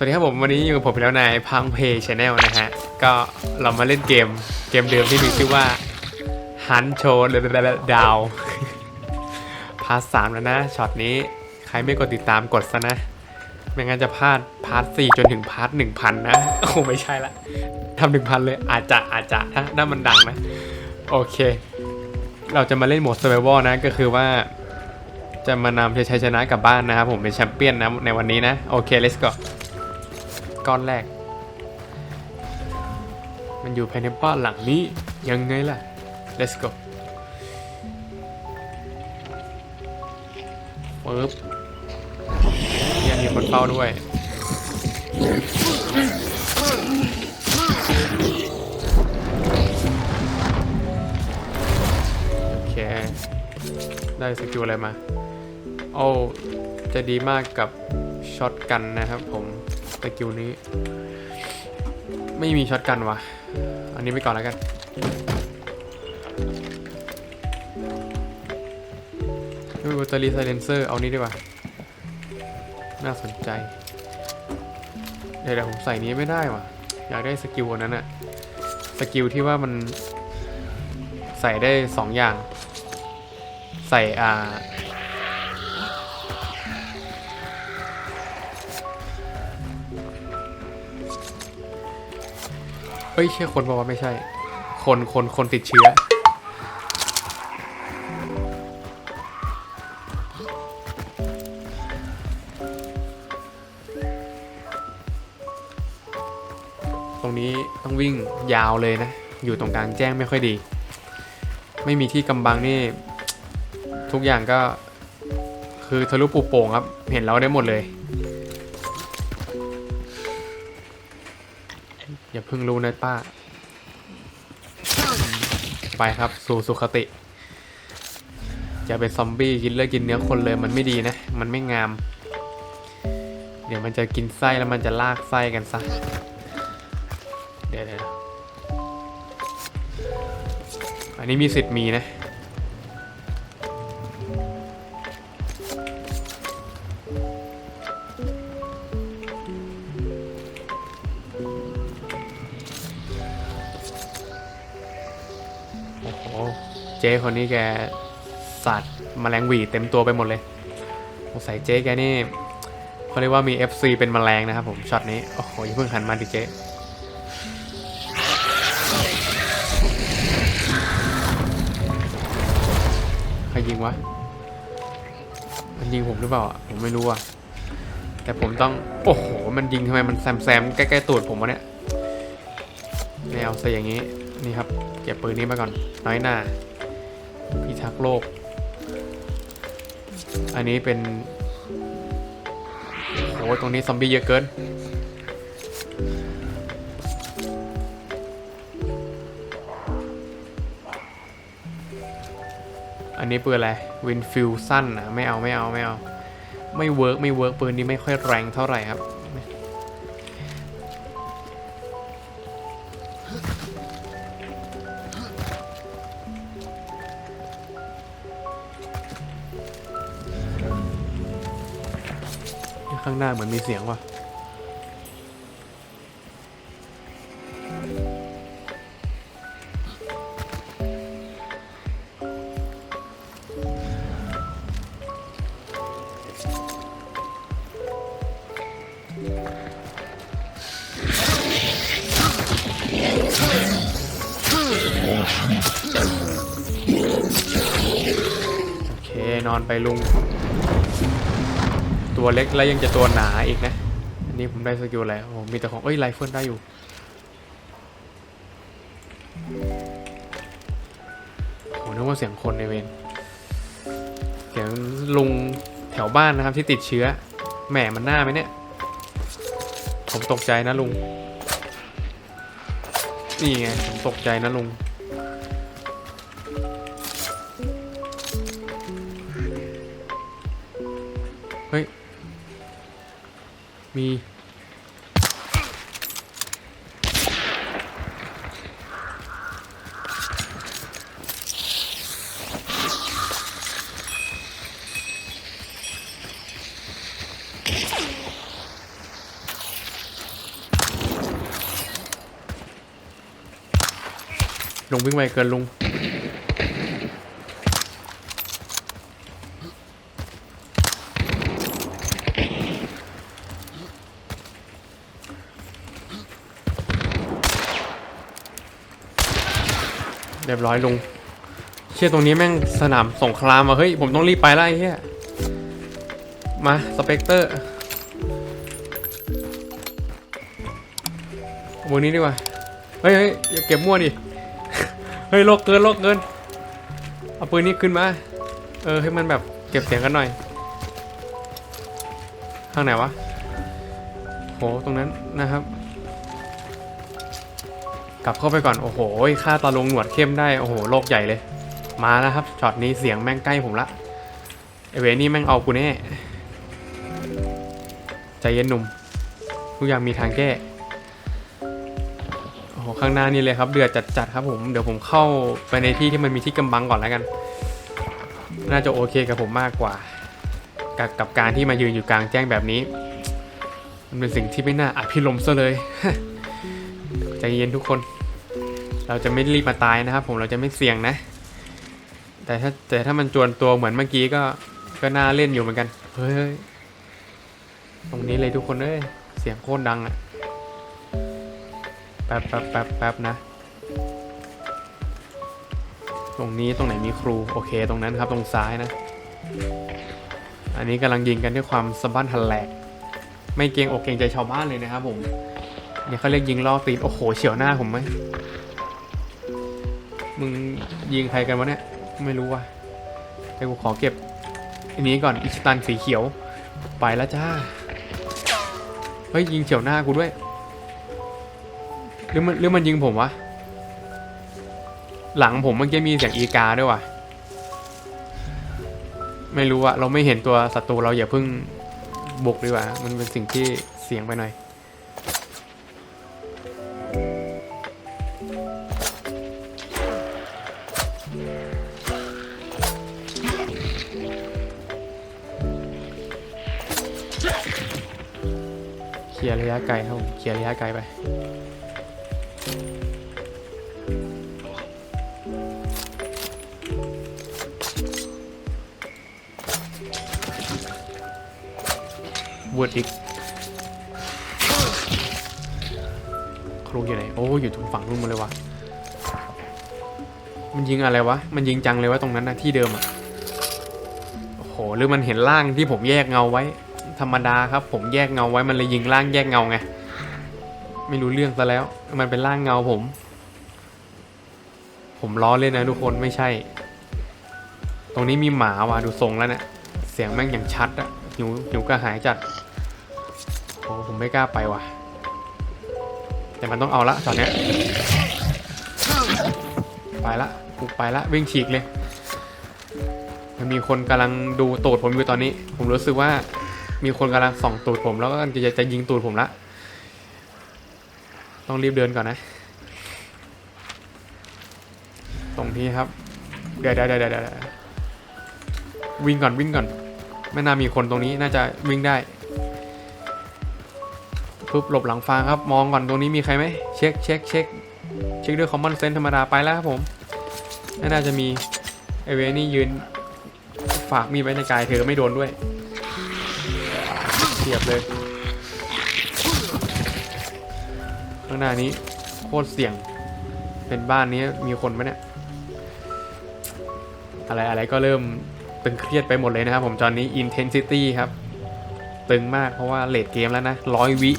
สวัสดีครับผมวันนี้อยู่กับผมแล้วนายพังเพย์ชาแนลนะฮะ ก็เรามาเล่นเกมเกมเดิมที่มีชื่อว่าฮันโชดาวพาร์ทสามแล้วนะช็อตนี้ใครไม่กดติดตามกดซะนะ ไม่งั้นจะพลาดพาร์ทสี่จนถึงพาร์ทหนึ่งพันนะ โอ้ไม่ใช่ละทำหนึ่งพันเลยอาจจะอาจจะถ้าถ้ามันดังนะ โอเค เราจะมาเล่นโหมด Survival นะก็คือว่าจะมานำชัยชนะกลับบ้านนะครับผมเป็นแชมเปี้ยนนะในวันนี้นะ โอเค let's go ก้อนแรก มันอยู่ภายในบ้านหลังนี้ยังไงล่ะ let's go ปึ๊บยังมีคนเฝ้าด้วยโอเค ได้สกิลอะไรมา โอ้ จะดีมากกับช็อตกันนะครับผม สกิลนี้ ไม่มีช็อตกันวะอันนี้ไปก่อนแล้วกัน ดูแบตเตอรี่ไซเลนเซอร์ เอานี้ดีกว่า น่าสนใจ เดี๋ยวผมใส่นี้ไม่ได้ว่ะ อยากได้สกิลอันนั้นอะสกิลที่ว่ามันใส่ได้สองอย่าง ใส่อ่า ฮ้ยใช่คนบอกว่าไม่ใช่ คนคนคนติดเชื้อ ตรงนี้ต้องวิ่งยาวเลยนะ อยู่ตรงกลางแจ้งไม่ค่อยดี ไม่มีที่กำบังนี่ ทุกอย่างก็คือทะลุปูโป่งครับ เห็นเราได้หมดเลย อย่าเพิ่งรู้นะป้า ไปครับสู่สุขติอย่าเป็นซอมบี้กินเลือดกินเนื้อคนเลยมันไม่ดีนะ มันไม่งาม เดี๋ยวมันจะกินไส้แล้วมันจะลากไส้กันซะ เดี๋ยวเดี๋ยวอันนี้มีสิทธิ์มีนะ เจ๊คนนี้แกสัตว์แมลงหวีเต็มตัวไปหมดเลยสงสัยเจ๊แกนี่เขาเรียกว่ามี FC เป็นแมลงนะครับผมช็อตนี้ โอ้โหอย่าเพิ่งหันมาดิเจ๊ใครยิงวะ มันยิงผมหรือเปล่า ผมไม่รู้อะ แต่ผมต้อง โอ้โห มันยิงทำไมมันแซมแซมใกล้ๆตูดผมวะเนี่ยไม่เอาซะอย่างนี้ นี่ครับ เก็บปืนนี้มาก่อน น้อยหน้า พิทักษ์โลก อันนี้เป็นโอ้ตรงนี้ซอมบี้เยอะเกิน อันนี้ปืนอะไรวินฟิลสั้นอะไม่เอาไม่เอาไม่เอา ไม่เวิร์กไม่เวิร์กปืนนี้ไม่ค่อยแรงเท่าไหร่ครับ หน้าเหมือนมีเสียงว่ะโอเคนอนไปลุง ตัวเล็กแล้วยังจะตัวหนาอีกนะ อันนี้ผมได้สกิลอะไรโอ้มีแต่ของเอ้ยไรเฟิลได้อยู่โหนึกว่าเสียงคนในเวนเสียงลุงแถวบ้านนะครับที่ติดเชื้อ แหมมันหน้าไหมเนี่ย ผมตกใจนะลุง นี่ไง ผมตกใจนะลุง มีลงวิ่งไวเกินลุง รียบร้อยลุงเชี่ยตรงนี้แม่งสนามสงครามอะเฮ้ย ผมต้องรีบไปแล้วไอ้เหี้ยมาสเปกเตอร์มือนี้ดีกว่า เฮ้ยเฮ้ยอย่าเก็บมั่วดิ เฮ้ยโลกเกินโลกเกิน เอาปืนนี้ขึ้นมา เออให้มันแบบเก็บเสียงกันหน่อยข้างไหนวะ โห ตรงนั้นนะครับ กลับเข้าไปก่อน โอ้โหค่าตาลงหนวดเข้มได้ โอ้โห โลกใหญ่เลย มาแล้วครับ ช็อตนี้เสียงแม่งใกล้ผมละไอเวนี่แม่งเอากูแน่ ใจเย็นหนุ่ม ทุกอย่างมีทางแก้ โอ้โห ข้างหน้านี่เลยครับ เดือดจัดๆครับผม เดี๋ยวผมเข้าไปในที่ที่มันมีที่กำบังก่อนแล้วกัน น่าจะโอเคกับผมมากกว่า กับกับการที่มายืนอยู่กลางแจ้งแบบนี้ มันเป็นสิ่งที่ไม่น่าอภิรมซะเลย ใจเย็นทุกคน เราจะไม่รีบมาตายนะครับ ผมเราจะไม่เสี่ยงนะ แต่ถ้าแต่ถ้ามันจวนตัวเหมือนเมื่อกี้ก็ก็น่าเล่นอยู่เหมือนกัน เฮ้ยตรงนี้เลยทุกคนเอ้ยเสียงโคตรดังอะแป๊บแป๊บแป๊บแป๊บนะ ตรงนี้ตรงไหนมีครูโอเคตรงนั้นครับตรงซ้ายนะ อันนี้กำลังยิงกันด้วยความสะบั้นหันแหลก ไม่เกรงอกเกรงใจชาวบ้านเลยนะครับผม เนี่ยเขาเรียกยิงล่อตีน โอ้โห เฉียวหน้าผมไหม มึงยิงใครกันวะเนี่ย ไม่รู้ว่ะแต่กูขอเก็บ อันนี้ก่อน อิชิตันสีเขียว ไปแล้วจ้า เฮ้ยยิงเฉียวหน้ากูด้วย หรือมันหรือมันยิงผมวะ หลังผมเมื่อกี้มีเสียงอีกาด้วยว่ะ ไม่รู้อะเราไม่เห็นตัวศัตรูเราอย่าเพิ่งบุกดีกว่า มันเป็นสิ่งที่เสี่ยงไปหน่อย ลียร์ระยะไกลครับผมเคลียร์ระยะไกลไปว o ดอีกครูอยู่ไหน โอ้อยู่ตรงฝั่งนู้นมาเลยวะมันยิงอะไรวะ มันยิงจังเลยวะตรงนั้นนะที่เดิมอะโอ้โห หรือมันเห็นร่างที่ผมแยกเงาไว้ ธรรมดาครับ ผมแยกเงาไว้มันเลยยิงร่างแยกเงาไง ไม่รู้เรื่องซะแล้ว มันเป็นร่างเงาผม ผมล้อเล่นนะทุกคนไม่ใช่ ตรงนี้มีหมาว่ะดูทรงแล้วเนี่ยเสียงแม่งอย่างชัดอะหิวหิวกระหายจัดโอ้ผมไม่กล้าไปว่ะ แต่มันต้องเอาละช็อตเนี้ยไปละกูไปละวิ่งฉีกเลยมันมีคนกำลังดูตูดผมอยู่ตอนนี้ ผมรู้สึกว่า มีคนกำลังส่องตูดผมแล้วก็จะจะจะยิงตูดผมละ ต้องรีบเดินก่อนนะ ตรงที่ครับเดี๋ยวเดี๋ยวเดี๋ยวเดี๋ยววิ่งก่อนวิ่งก่อน ไม่น่ามีคนตรงนี้น่าจะวิ่งได้ปุ๊บหลบหลังฟางครับ มองก่อนตรงนี้มีใครไหมเช็คเช็คเช็คเช็คด้วยคอมมอนเซนส์ธรรมดาไปแล้วครับผมไม่น่าจะมีไอเวนี่ยืนฝากมีไว้ในกายเธอไม่โดนด้วย เสียบเลย ข้างหน้านี้โคตรเสี่ยง เป็นบ้านนี้มีคนไหมเนี่ย อะไรอะไรก็เริ่มตึงเครียดไปหมดเลยนะครับผมตอนนี้ intensity ครับ ตึงมากเพราะว่าเลดเกมแล้วนะร้อยวิ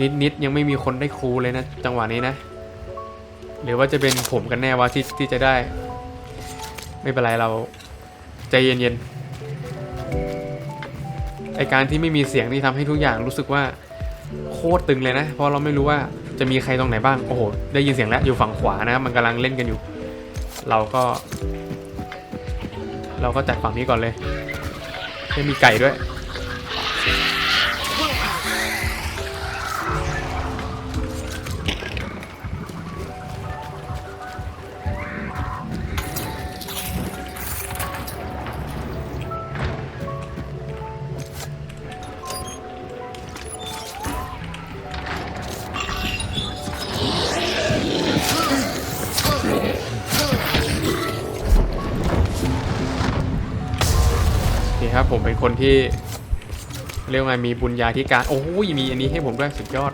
นิดนิดยังไม่มีคนได้ครูเลยนะ จังหวะนี้นะ หรือว่าจะเป็นผมกันแน่ว่าที่ที่จะได้ ไม่เป็นไรเราใจเย็นๆ ไอการที่ไม่มีเสียงนี่ทำให้ทุกอย่างรู้สึกว่าโคตรตึงเลยนะ เพราะเราไม่รู้ว่าจะมีใครตรงไหนบ้าง โอ้โห ได้ยินเสียงแล้วอยู่ฝั่งขวานะ มันกำลังเล่นกันอยู่ เราก็ เราก็จัดฝั่งนี้ก่อนเลยไม่มีไก่ด้วย ครับผมเป็นคนที่เรียกว่าไงมีบุญญาธิการ โอ้ยมีอันนี้ให้ผมด้วยสุดยอด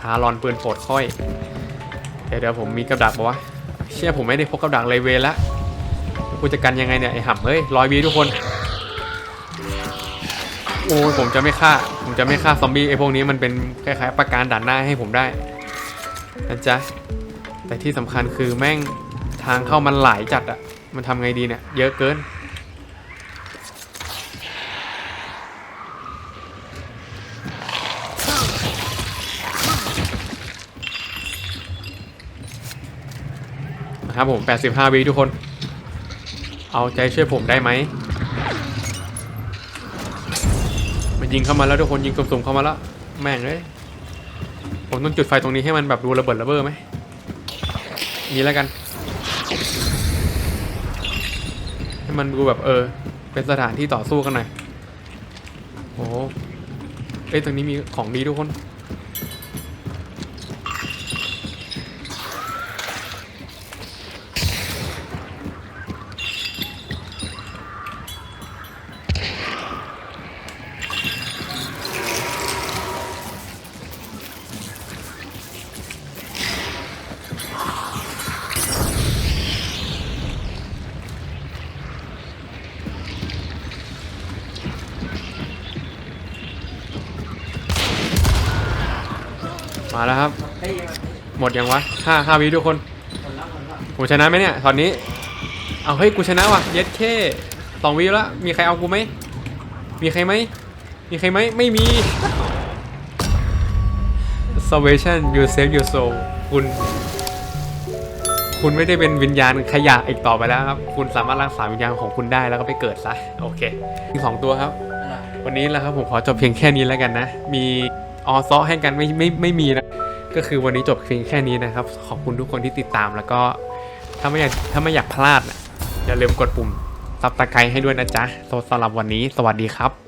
ทารอนปืนโปดค่อย เดี๋ยวเดี๋ยวผมมีกับดักบอกว่าเชื่อผมไม่ได้พกกับดักเลยเวละกูจะกันยังไงเนี่ยไอ้ห่ำเฮ้ยร้อยวีทุกคน โอ้ยผมจะไม่ฆ่า ผมจะไม่ฆ่าซอมบี้ไอ้พวกนี้มันเป็นคล้ายๆประการด่านหน้าให้ผมได้นะจ๊ะ แต่ที่สำคัญคือแม่งทางเข้ามันหลายจัดอะมันทำไงดีเนี่ย เยอะเกิน นะครับผม 85วิทุกคน เอาใจช่วยผมได้ไหมมันยิงเข้ามาแล้วทุกคนยิงสุ่มๆเข้ามาแล้ว แม่งเลยผมต้องจุดไฟตรงนี้ให้มันแบบดูระเบิดระเบ้อไหมนี้แล้วกัน ให้มันดูแบบเออ เป็นสถานที่ต่อสู้กันหน่อยโอ้โหเอ้ยตรงนี้มีของดีทุกคน มาแล้วครับ หมดยังวะห้าห้าวิทุกคนผมชนะไหมเนี่ยตอนนี้ เอาเฮ้ยกูชนะว่ะเย็ดแค่สองวิแล้วมีใครเอากูไหมมีใครไหมมีใครไหมไม่มี salvation you save your soul คุณ คุณไม่ได้เป็นวิญญาณขยะอีกต่อไปแล้วครับ คุณสามารถรักษาวิญญาณของคุณได้แล้วก็ไปเกิดซะ โอเคมีสองตัวครับ วันนี้แหละครับผมขอจบเพียงแค่นี้แล้วกันนะ มี ออซ้อให้กันไม่ไม่ไม่มีนะ ก็คือวันนี้จบเพียงแค่นี้นะครับ ขอบคุณทุกคนที่ติดตามแล้วก็ถ้าไม่อยากถ้าไม่อยากพลาดนะอย่าลืมกดปุ่มซับตะไคร้ให้ด้วยนะจ๊ะสำหรับวันนี้ สวัสดีครับ